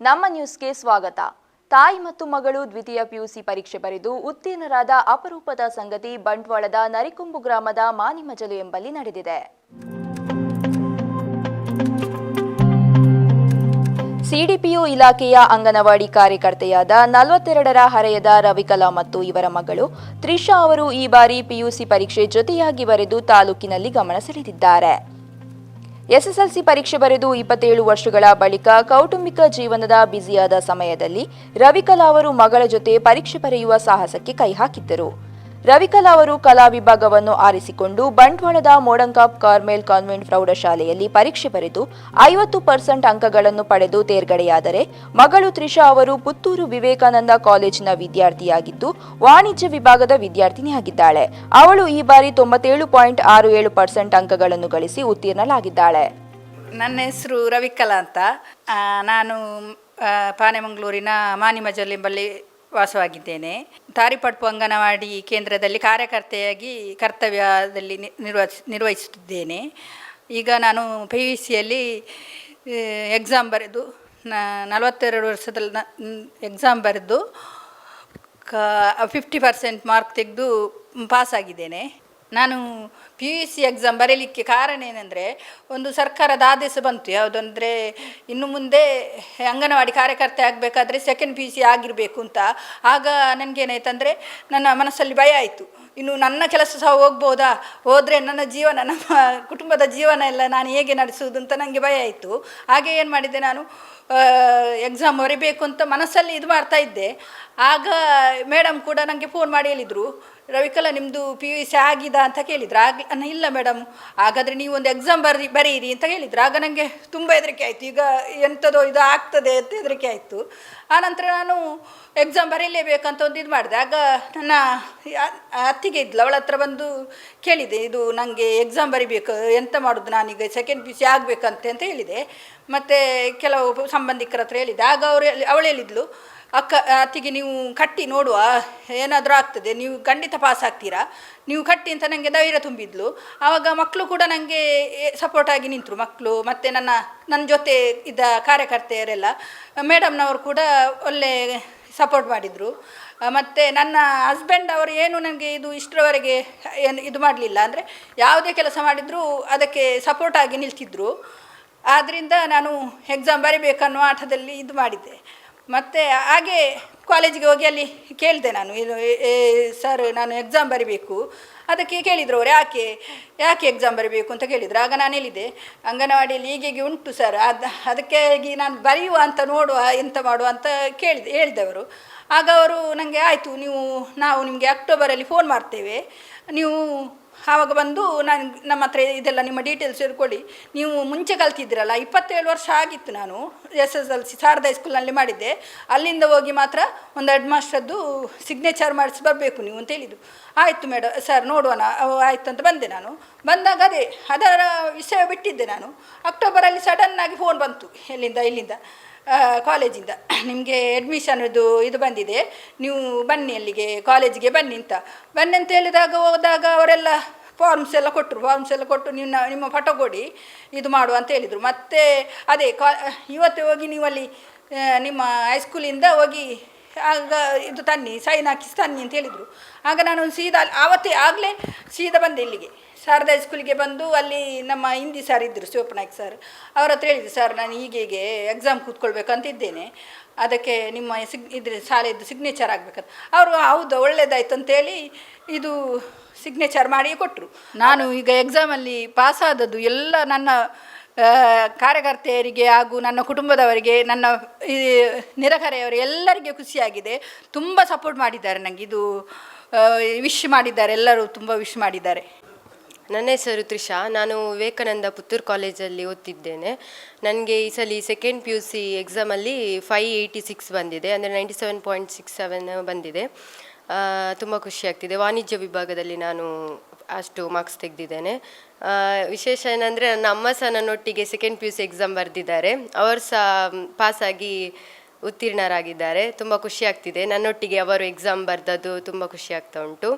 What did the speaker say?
ನಮ್ಮ ನ್ಯೂಸ್ಗೆ ಸ್ವಾಗತ. ತಾಯಿ ಮತ್ತು ಮಗಳು ದ್ವಿತೀಯ ಪಿಯುಸಿ ಪರೀಕ್ಷೆ ಬರೆದು ಉತ್ತೀರ್ಣರಾದ ಅಪರೂಪದ ಸಂಗತಿ ಬಂಟ್ವಾಳದ ನರಿಕುಂಬು ಗ್ರಾಮದ ಮಾನಿಮಜಲು ಎಂಬಲ್ಲಿ ನಡೆದಿದೆ. ಸಿಡಿಪಿಯು ಇಲಾಖೆಯ ಅಂಗನವಾಡಿ ಕಾರ್ಯಕರ್ತೆಯಾದ ನಲವತ್ತೆರಡರ ಹರೆಯದ ರವಿಕಲಾ ಮತ್ತು ಇವರ ಮಗಳು ತ್ರಿಷಾ ಅವರು ಈ ಬಾರಿ ಪಿಯುಸಿ ಪರೀಕ್ಷೆ ಜೊತೆಯಾಗಿ ಬರೆದು ತಾಲೂಕಿನಲ್ಲಿ ಗಮನ ಸೆಳೆದಿದ್ದಾರೆ. ಎಸ್ಎಸ್ಎಲ್ಸಿ ಪರೀಕ್ಷೆ ಬರೆದು ಇಪ್ಪತ್ತೇಳು ವರ್ಷಗಳ ಬಳಿಕ ಕೌಟುಂಬಿಕ ಜೀವನದ ಬ್ಯುಸಿಯಾದ ಸಮಯದಲ್ಲಿ ರವಿಕಲಾ ಅವರು ಮಗಳ ಜೊತೆ ಪರೀಕ್ಷೆ ಬರೆಯುವ ಸಾಹಸಕ್ಕೆ ಕೈ ಹಾಕಿದ್ದರು. ರವಿಕಲಾ ಅವರು ಕಲಾ ವಿಭಾಗವನ್ನು ಆರಿಸಿಕೊಂಡು ಬಂಟ್ವಾಳದ ಮೋಡಂಕಾಪ್ ಕಾರ್ಮೇಲ್ ಕಾನ್ವೆಂಟ್ ಪ್ರೌಢಶಾಲೆಯಲ್ಲಿ ಪರೀಕ್ಷೆ ಬರೆದು ಐವತ್ತು ಪರ್ಸೆಂಟ್ ಅಂಕಗಳನ್ನು ಪಡೆದು ತೇರ್ಗಡೆಯಾದರೆ ಮಗಳು ತ್ರಿಷಾ ಅವರು ಪುತ್ತೂರು ವಿವೇಕಾನಂದ ಕಾಲೇಜಿನ ವಿದ್ಯಾರ್ಥಿಯಾಗಿದ್ದು, ವಾಣಿಜ್ಯ ವಿಭಾಗದ ವಿದ್ಯಾರ್ಥಿನಿಯಾಗಿದ್ದಾಳೆ. ಅವಳು ಈ ಬಾರಿ ತೊಂಬತ್ತೇಳು ಪಾಯಿಂಟ್ ಆರು ಏಳು ಪರ್ಸೆಂಟ್ ಅಂಕಗಳನ್ನು ಗಳಿಸಿ ಉತ್ತೀರ್ಣಲಾಗಿದ್ದಾಳೆ ನನ್ನ ಹೆಸರು ರವಿಕಲಾ ಅಂತ. ನಾನು ಪಾನೆಮಂಗ್ಳೂರಿನ ಪಾನೆಮಂಗಳೂರಿನ ಮಾನಿಮಜಲ್ ಎಂಬಲ್ಲಿ ವಾಸವಾಗಿದ್ದೇನೆ. ತಾರಿಪಡ್ಪು ಅಂಗನವಾಡಿ ಕೇಂದ್ರದಲ್ಲಿ ಕಾರ್ಯಕರ್ತೆಯಾಗಿ ಕರ್ತವ್ಯದಲ್ಲಿ ನಿರ್ವಹಿಸ್ ನಿರ್ವಹಿಸುತ್ತಿದ್ದೇನೆ. ಈಗ ನಾನು ಪಿ ಯು ಸಿಯಲ್ಲಿ ಎಕ್ಸಾಮ್ ಬರೆದು ನಲವತ್ತೆರಡು ವರ್ಷದಲ್ಲಿ ಎಕ್ಸಾಮ್ ಬರೆದು, ಕ ಫಿಫ್ಟಿ ಪರ್ಸೆಂಟ್ ಮಾರ್ಕ್ ತೆಗೆದು, ಪಾಸಾಗಿದ್ದೇನೆ. ನಾನು ಪಿ ಯು ಸಿ ಎಕ್ಸಾಮ್ ಬರೀಲಿಕ್ಕೆ ಕಾರಣ ಏನಂದರೆ, ಒಂದು ಸರ್ಕಾರದ ಆದೇಶ ಬಂತು. ಯಾವುದಂದರೆ, ಇನ್ನು ಮುಂದೆ ಅಂಗನವಾಡಿ ಕಾರ್ಯಕರ್ತೆ ಆಗಬೇಕಾದ್ರೆ ಸೆಕೆಂಡ್ ಪಿ ಯು ಸಿ ಆಗಿರಬೇಕು ಅಂತ. ಆಗ ನನಗೇನಾಯ್ತಂದರೆ ನನ್ನ ಮನಸ್ಸಲ್ಲಿ ಭಯ ಆಯಿತು. ಇನ್ನು ನನ್ನ ಕೆಲಸ ಸಹ ಹೋಗ್ಬೋದಾ? ಹೋದರೆ ನನ್ನ ಜೀವನ, ನಮ್ಮ ಕುಟುಂಬದ ಜೀವನ ಎಲ್ಲ ನಾನು ಹೇಗೆ ನಡೆಸುವುದು ಅಂತ ನನಗೆ ಭಯ ಆಯಿತು. ಹಾಗೆ ಏನು ಮಾಡಿದೆ ನಾನು ಎಕ್ಸಾಮ್ ಬರಿಬೇಕು ಅಂತ ಮನಸ್ಸಲ್ಲಿ ಇದು ಮಾಡ್ತಾ ಇದ್ದೆ. ಆಗ ಮೇಡಮ್ ಕೂಡ ನನಗೆ ಫೋನ್ ಮಾಡಿ ಹೇಳಿದರು. ರವಿಕಲಾ ನಿಮ್ಮದು ಪಿ ಯು ಸಿ ಆಗಿದ ಅಂತ ಕೇಳಿದ್ರು. ಆಗ ಇಲ್ಲ ಮೇಡಮ್ ಹಾಗಾದರೆ ನೀವು ಒಂದು ಎಕ್ಸಾಮ್ ಬರಿ, ಬರೀರಿ ಅಂತ ಹೇಳಿದ್ರು. ಆಗ ನನಗೆ ತುಂಬ ಹೆದರಿಕೆ ಆಯಿತು. ಈಗ ಎಂಥದೋ ಇದು ಆಗ್ತದೆ ಅಂತ ಹೆದರಿಕೆ ಆಯಿತು. ಆನಂತರ ನಾನು ಎಕ್ಸಾಮ್ ಬರೀಲೇಬೇಕಂತ ಒಂದು ಇದು ಮಾಡಿದೆ. ಆಗ ನನ್ನ ಅತ್ತಿಗೆ ಇದ್ಲು. ಅವಳ ಹತ್ರ ಬಂದು ಕೇಳಿದೆ, ಇದು ನನಗೆ ಎಕ್ಸಾಮ್ ಬರಿಬೇಕು. ಎಂತ ಮಾಡೋದು ನಾನೀಗ? ಸೆಕೆಂಡ್ ಪಿ ಸಿ ಆಗಬೇಕಂತೆ, ಅಂತ ಹೇಳಿದೆ. ಮತ್ತು ಕೆಲವು ಸಂಬಂಧಿಕರ ಹತ್ರ ಹೇಳಿದೆ. ಆಗ ಅವರು ಅವಳು ಹೇಳಿದ್ಲು ಅಕ್ಕ, ಅತ್ತಿಗೆ ನೀವು ಕಟ್ಟಿ ನೋಡುವ, ಏನಾದರೂ ಆಗ್ತದೆ, ನೀವು ಖಂಡಿತ ಪಾಸ್ ಆಗ್ತೀರಾ? ನೀವು ಕಟ್ಟಿ ಅಂತ ನನಗೆ ಧೈರ್ಯ ತುಂಬಿದ್ಲು. ಆವಾಗ ಮಕ್ಕಳು ಕೂಡ ನನಗೆ ಸಪೋರ್ಟ್ ಆಗಿ ನಿಂತರು ಮಕ್ಕಳು ಮತ್ತು ನನ್ನ ನನ್ನ ಜೊತೆ ಇದ್ದ ಕಾರ್ಯಕರ್ತೆಯರೆಲ್ಲ. ಮೇಡಮ್ನವರು ಕೂಡ ಒಳ್ಳೆ ಸಪೋರ್ಟ್ ಮಾಡಿದರು. ಮತ್ತು ನನ್ನ ಹಸ್ಬೆಂಡ್ ಅವರು ಏನು ನನಗೆ ಇದು ಇಷ್ಟರವರೆಗೆ, ಏನು, ಇದು ಮಾಡಲಿಲ್ಲ. ಅಂದರೆ ಯಾವುದೇ ಕೆಲಸ ಮಾಡಿದರೂ ಅದಕ್ಕೆ ಸಪೋರ್ಟ್ ಆಗಿ ನಿಲ್ತಿದ್ರು. ಆದ್ದರಿಂದ ನಾನು ಎಕ್ಸಾಮ್ ಬರಿಬೇಕನ್ನೋ ಆಟದಲ್ಲಿ ಇದು ಮಾಡಿದ್ದೆ. ಮತ್ತು ಹಾಗೆ ಕಾಲೇಜಿಗೆ ಹೋಗಿ ಅಲ್ಲಿ ಕೇಳಿದೆ ನಾನು. ಇದು ಸರ್ ನಾನು ಎಕ್ಸಾಮ್ ಬರಿಬೇಕು. ಅದಕ್ಕೆ ಕೇಳಿದರು ಅವ್ರು, ಯಾಕೆ ಯಾಕೆ ಎಕ್ಸಾಮ್ ಬರಿಬೇಕು ಅಂತ ಕೇಳಿದ್ರು. ಆಗ ನಾನು ಹೇಳಿದೆ, ಅಂಗನವಾಡಿಯಲ್ಲಿ ಹೀಗೆ ಉಂಟು ಸರ್ ಅದು ಅದಕ್ಕಾಗಿ ನಾನು ಬರೆಯುವ ಅಂತ ನೋಡುವ, ಎಂತ ಮಾಡುವ ಅಂತ ಕೇಳಿದೆ ಹೇಳಿದವರು ಆಗ ಅವರು ನನಗೆ ಆಯಿತು, ನೀವು, ನಾವು ನಿಮಗೆ ಅಕ್ಟೋಬರಲ್ಲಿ ಫೋನ್ ಮಾಡ್ತೇವೆ. ನೀವು ಆವಾಗ ಬಂದು ನಾನು ನಮ್ಮ ಹತ್ರ ಇದೆಲ್ಲ ನಿಮ್ಮ ಡೀಟೇಲ್ಸ್ ಕೊಡಿ ನೀವು ಮುಂಚೆ ಕಲ್ತಿದ್ದೀರಲ್ಲ, ಇಪ್ಪತ್ತೇಳು ವರ್ಷ ಆಗಿತ್ತು ನಾನು S S L C Sharada ಸ್ಕೂಲ್ನಲ್ಲಿ ಮಾಡಿದ್ದೆ. ಅಲ್ಲಿಂದ ಹೋಗಿ ಮಾತ್ರ ಒಂದು ಹೆಡ್ ಮಾಸ್ಟ್ರದ್ದು ಸಿಗ್ನೇಚರ್ ಮಾಡಿಸಿ ಬರಬೇಕು ನೀವು ಅಂತ ಹೇಳಿದ್ದು. ಆಯಿತು ಮೇಡಮ್ ಸರ್ ನೋಡೋಣ ಆಯ್ತು ಅಂತ ಬಂದೆ ನಾನು. ಬಂದಾಗ ಅದೇ, ಅದರ ವಿಷಯ ಬಿಟ್ಟಿದ್ದೆ ನಾನು. ಅಕ್ಟೋಬರಲ್ಲಿ ಸಡನ್ನಾಗಿ ಫೋನ್ ಬಂತು, ಎಲ್ಲಿಂದ, ಇಲ್ಲಿಂದ. ಕಾಲೇಜಿಂದ ನಿಮಗೆ ಅಡ್ಮಿಷನ್ ಇದು ಬಂದಿದೆ. ನೀವು ಬನ್ನಿ ಅಲ್ಲಿಗೆ ಕಾಲೇಜಿಗೆ ಬನ್ನಿ ಅಂತ. ಬನ್ನಿ ಅಂತ ಹೇಳಿದಾಗ ಹೋದಾಗ ಅವರೆಲ್ಲ ಫಾರ್ಮ್ಸ್ ಎಲ್ಲ ಕೊಟ್ಟರು. ಫಾರ್ಮ್ಸ್ ಎಲ್ಲ ಕೊಟ್ಟು ನಿಮ್ಮ ನಿಮ್ಮ ಫೋಟೋ ಕೊಡಿ, ಇದು ಮಾಡು ಅಂತ ಹೇಳಿದರು. ಮತ್ತೆ ಅದೇ ಕಾ, ಇವತ್ತು ಹೋಗಿ ನೀವು ಅಲ್ಲಿ ನಿಮ್ಮ ಹೈಸ್ಕೂಲಿಂದ ಹೋಗಿ ಆಗ ಇದು ತನ್ನಿ ಸೈನ್ ಹಾಕಿಸಿ ತನ್ನಿ ಅಂತ ಹೇಳಿದರು. ಆಗ ನಾನು ಸೀದಾ ಆವತ್ತೇ ಆಗಲೇ ಸೀದಾ ಬಂದೆ ಇಲ್ಲಿಗೆ. ಶಾರದಾ ಸ್ಕೂಲಿಗೆ ಬಂದು ಅಲ್ಲಿ ನಮ್ಮ ಹಿಂದಿ ಸರ್ ಇದ್ದರು ಶಿವಪ್ಪನಾಯ್ಕ ಸರ್ ಅವ್ರ ಹತ್ರ ಹೇಳಿದೆ ಸರ್ ನಾನು ಹೀಗೆ ಎಕ್ಸಾಮ್ ಕೂತ್ಕೊಳ್ಬೇಕಂತಿದ್ದೇನೆ. ಅದಕ್ಕೆ ನಿಮ್ಮ ಸಿಗ್ ಇದ್ರೆ ಶಾಲೆಯದ್ದು ಸಿಗ್ನೇಚರ್ ಆಗಬೇಕಂತ. ಅವರು, ಹೌದು, ಒಳ್ಳೇದಾಯ್ತು ಅಂತೇಳಿ ಇದು ಸಿಗ್ನೇಚರ್ ಮಾಡಿ ಕೊಟ್ಟರು ನಾನು ಈಗ ಎಕ್ಸಾಮಲ್ಲಿ ಪಾಸಾದದ್ದು ಎಲ್ಲ ನನ್ನ ಕಾರ್ಯಕರ್ತೆಯರಿಗೆ ಹಾಗೂ ನನ್ನ ಕುಟುಂಬದವರಿಗೆ, ನನ್ನ, ಈ ನಿರಹರೆಯವರು ಎಲ್ಲರಿಗೆ ಖುಷಿಯಾಗಿದೆ. ತುಂಬ ಸಪೋರ್ಟ್ ಮಾಡಿದ್ದಾರೆ ನನಗೆ ಇದು ವಿಶ್ ಮಾಡಿದ್ದಾರೆ. ಎಲ್ಲರೂ ತುಂಬ ವಿಶ್ ಮಾಡಿದ್ದಾರೆ. ನನ್ನ ಹೆಸರು ತ್ರಿಷಾ. ನಾನು ವಿವೇಕಾನಂದ ಪುತ್ತೂರು ಕಾಲೇಜಲ್ಲಿ ಓದ್ತಿದ್ದೇನೆ. ನನಗೆ ಈ ಸಲ ಸೆಕೆಂಡ್ ಪಿ ಯು ಸಿ ಎಕ್ಸಾಮಲ್ಲಿ ಫೈ ಏಯ್ಟಿ ಸಿಕ್ಸ್ ಬಂದಿದೆ. ಅಂದರೆ ninety seven point six seven ಬಂದಿದೆ ತುಂಬ ಖುಷಿಯಾಗ್ತಿದೆ ವಾಣಿಜ್ಯ ವಿಭಾಗದಲ್ಲಿ ನಾನು ಅಷ್ಟು ಮಾರ್ಕ್ಸ್ ತೆಗೆದಿದ್ದೇನೆ. ವಿಶೇಷ ಏನಂದರೆ ನನ್ನ ಅಮ್ಮ ಸಹ ನನ್ನೊಟ್ಟಿಗೆ second P U C exam ಬರೆದಿದ್ದಾರೆ. ಅವರು ಸಹ ಪಾಸಾಗಿ ಉತ್ತೀರ್ಣರಾಗಿದ್ದಾರೆ. ತುಂಬ ಖುಷಿಯಾಗ್ತಿದೆ ನನ್ನೊಟ್ಟಿಗೆ ಅವರು ಎಕ್ಸಾಮ್ ಬರೆದದ್ದು ತುಂಬ ಖುಷಿ ಆಗ್ತಾ ಉಂಟು.